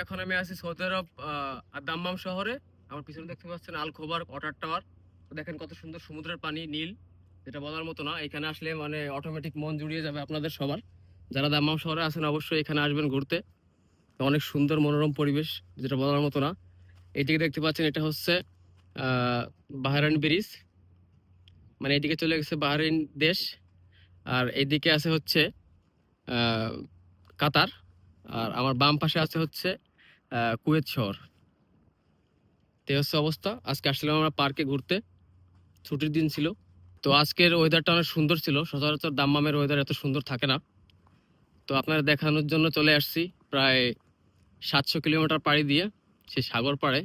এখন আমি আছি সৌদি আরব দাম্মাম শহরে। আমার পিছনে দেখতে পাচ্ছেন আল খোবার ওয়াটার টাওয়ার। দেখেন কত সুন্দর সমুদ্রের পানি, নীল, যেটা বলার মতো না। এখানে আসলে মানে অটোমেটিক মন জুড়িয়ে যাবে আপনাদের সবার। যারা দাম্মাম শহরে আছেন, অবশ্যই এখানে আসবেন ঘুরতে। অনেক সুন্দর মনোরম পরিবেশ, যেটা বলার মতো না। এইদিকে দেখতে পাচ্ছেন, এটা হচ্ছে বাহরাইন ব্রিজ। মানে এদিকে চলে গেছে বাহরাইন দেশ। আর এইদিকে আছে হচ্ছে কাতার। আর আমার বাম পাশে আছে হচ্ছে কুয়েত শহর। তো হচ্ছে অবস্থা। আজকে আসছিলাম আমরা পার্কে ঘুরতে। ছুটির দিন ছিল। তো আজকের ওয়েদারটা অনেক সুন্দর ছিল। সচরাচর দাম্মামের ওয়েদার এত সুন্দর থাকে না। তো আপনারা দেখানোর জন্য চলে আসছি প্রায় সাতশো কিলোমিটার পাড়ি দিয়ে, সেই সাগর পাড়ে।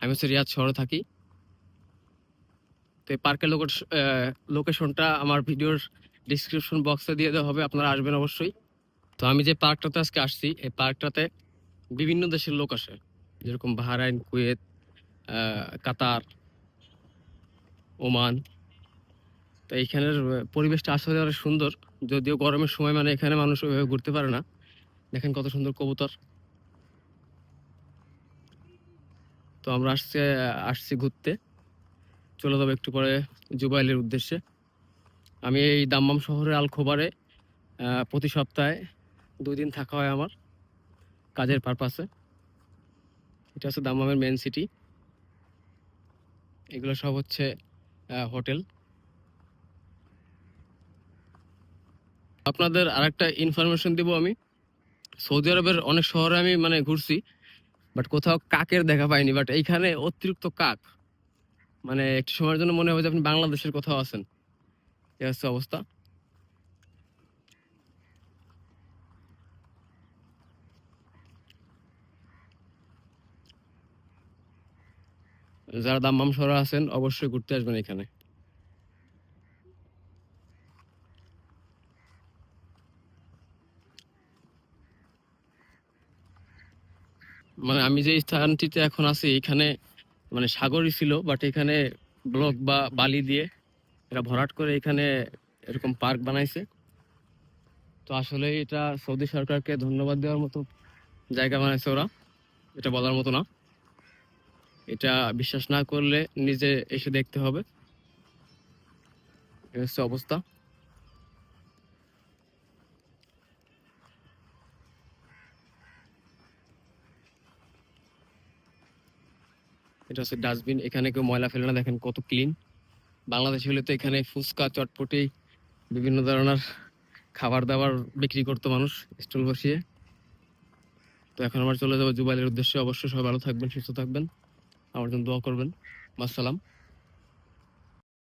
আমি হচ্ছে রিয়াদ শহরে থাকি। তো এই পার্কের লোকেশনটা আমার ভিডিওর ডিসক্রিপশন বক্সে দিয়ে দেওয়া হবে। আপনারা আসবেন অবশ্যই। তো আমি যে পার্কটাতে আজকে আসছি, এই পার্কটাতে বিভিন্ন দেশের লোক আসে। যেরকম বাহরাইন, কুয়েত কাতার, ওমান। তো এইখানের পরিবেশটা আসলে অনেক সুন্দর। যদিও গরমের সময় মানে এখানে মানুষ ওইভাবে ঘুরতে পারে না। দেখেন কত সুন্দর কবুতর। তো আমরা আসছে আসছি ঘুরতে। চলে যাব একটু পরে জুবাইলের উদ্দেশ্যে। আমি এই দাম্মাম শহরের আলখোবারে প্রতি সপ্তাহে দুই দিন থাকা হয় আমার কাজের পারপাসে। এটা হচ্ছে দাম্মামের মেন সিটি এগুলো সব হচ্ছে হোটেল আপনাদের আরেকটা ইনফরমেশন দিব আমি। সৌদি আরবের অনেক শহরে আমি মানে ঘুরছি বাট কোথাও কাকের দেখা পাইনি বাট এইখানে অতিরিক্ত কাক। মানে একটু সময়ের জন্য মনে হবে যে আপনি বাংলাদেশের কোথাও আছেন। এই হচ্ছে অবস্থা। যারা দাম্মাম শহরে আছেন, অবশ্যই ঘুরতে আসবেন এখানে। মানে আমি যে স্থানটিতে এখন আছি, এখানে মানে সাগরই ছিল বাট এখানে ব্লক বা বালি দিয়ে এটা ভরাট করে এখানে এরকম পার্ক বানাইছে। তো আসলে এটা সৌদি সরকারকে ধন্যবাদ দেওয়ার মতো জায়গা বানাইছে ওরা, এটা বলার মতো না। এটা বিশ্বাস না করলে নিজে এসে দেখতে হবে। হচ্ছে অবস্থা। এটা হচ্ছে ডাস্টবিন। এখানে কেউ ময়লা ফেলে না, দেখেন কত ক্লিন। বাংলাদেশ হলে তো এখানে ফুচকা, চটপটি, বিভিন্ন ধরনের খাবার দাবার বিক্রি করতো মানুষ স্টল বসিয়ে। তো এখন আমরা চলে যাব জুবাইলের উদ্দেশ্যে। অবশ্যই সবাই ভালো থাকবেন, সুস্থ থাকবেন। আমার জন্য দোয়া করবেন। আসসালাম।